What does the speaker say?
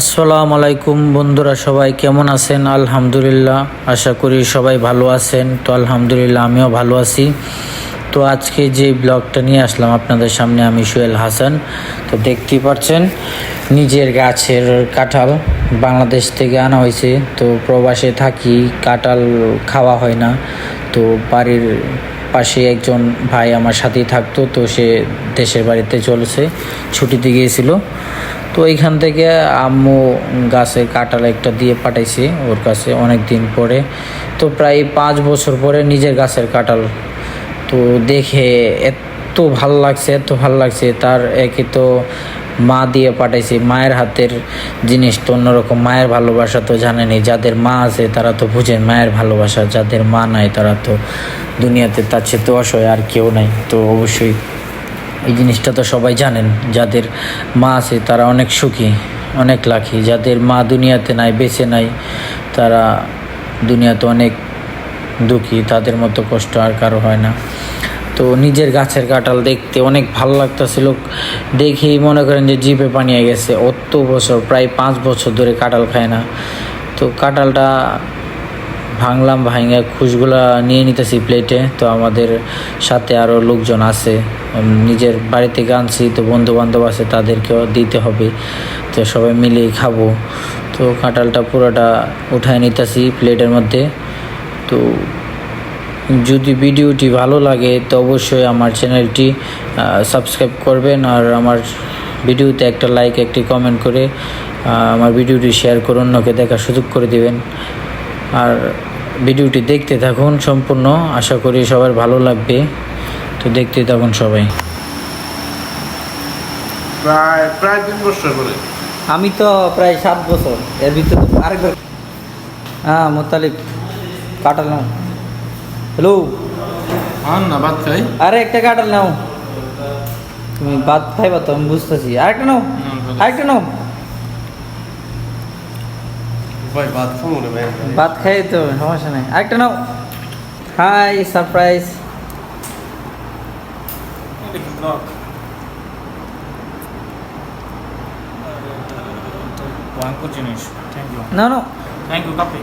আসসালামু আলাইকুম বন্ধুরা, সবাই কেমন আছেন? আলহামদুলিল্লাহ, আশা করি সবাই ভালো আছেন। তো আলহামদুলিল্লাহ, আমিও ভালো আছি। তো আজকে যে ব্লগটা নিয়ে আসলাম আপনাদের সামনে আমি সোহেল হাসান। তো দেখতেই পাচ্ছেন, নিজের গাছের কাঁঠাল বাংলাদেশ থেকে আনা হয়েছে। তো প্রবাসে থাকি, কাঁঠাল খাওয়া হয় না। তো বাড়ির পাশে একজন ভাই আমার সাথেই থাকতো, তো সে দেশের বাড়িতে চলেছে, ছুটিতে গিয়েছিল। তো এইখান থেকে আম্মু গাছে কাঁঠাল একটা দিয়ে পাঠাইছে ওর কাছে অনেক দিন পরে। তো প্রায় পাঁচ বছর পরে নিজের গাছের কাঁঠাল। তো দেখে এত ভালো লাগছে, এত ভালো লাগছে। তার একে তো মা দিয়ে পাঠাইছি। মায়ের হাতের জিনিস তো অন্যরকম। মায়ের ভালোবাসা তো জানেনি যাদের মা আছে তারা তো বুঝেন মায়ের ভালোবাসা। যাদের মা নাই তারা তো দুনিয়াতে তার চেয়ে তো অসহায়, আর কেউ নাই। তো অবশ্যই এই জিনিসটা তো সবাই জানেন, যাদের মা আছে তারা অনেক সুখী, অনেক লাখি যাদের মা দুনিয়াতে নাই, বেঁচে নাই, তারা দুনিয়াতে অনেক দুঃখী, তাদের মতো কষ্ট আর কারও হয় না। তো নিজের গাছের কাঁঠাল দেখতে অনেক ভালো লাগতেছিল দেখেই মনে করেন যে জিভে পানিয়ে গেছে অত বছর, প্রায় পাঁচ বছর ধরে কাঁঠাল খায় না। তো কাঁঠালটা ভাঙলাম ভাঙে খুশগুলা নিয়ে নিতেছি প্লেটে তো আমাদের সাথে আরও লোকজন আছে। নিজের বাড়ি থেকে আনছি, তো বন্ধু বান্ধব আছে, তাদেরকেও দিতে হবে। তো সবাই মিলেই খাব। তো কাঁঠালটা পুরোটা উঠায় নিতেছি প্লেটের মধ্যে। তো যদি ভিডিওটি ভালো লাগে, তো অবশ্যই আমার চ্যানেলটি সাবস্ক্রাইব করবেন। আর আমার ভিডিওতে একটা লাইক একটি কমেন্ট করে আমার ভিডিওটি শেয়ার করে অন্যকে দেখার সুযোগ করে দেবেন। আর ভিডিওটি দেখতে থাকুন সম্পূর্ণ। আশা করি সবার ভালো লাগবে। তো দেখতে থাকুন সবাই। প্রায় প্রায় তিন বছর করে আমি তো প্রায় সাত বছর। এর ভিতরে আরেকবার হ্যাঁ মোতালিব কাটাল নাও। হ্যালো না ভাত খাই। আরে একটা কাটাল নাও। তুমি ভাত খাইবা তো আমি বুঝতেছি। আরেকটা নাও। আরেকটা নাও। ভাই ভাত খাব রে ভাই। ভাত খাই তো সমস্যা নেই। আরেকটা নাও। High surprise. ভয়ঙ্কর জিনিস থ্যাংক ইউ না না থ্যাংক ইউ কাপি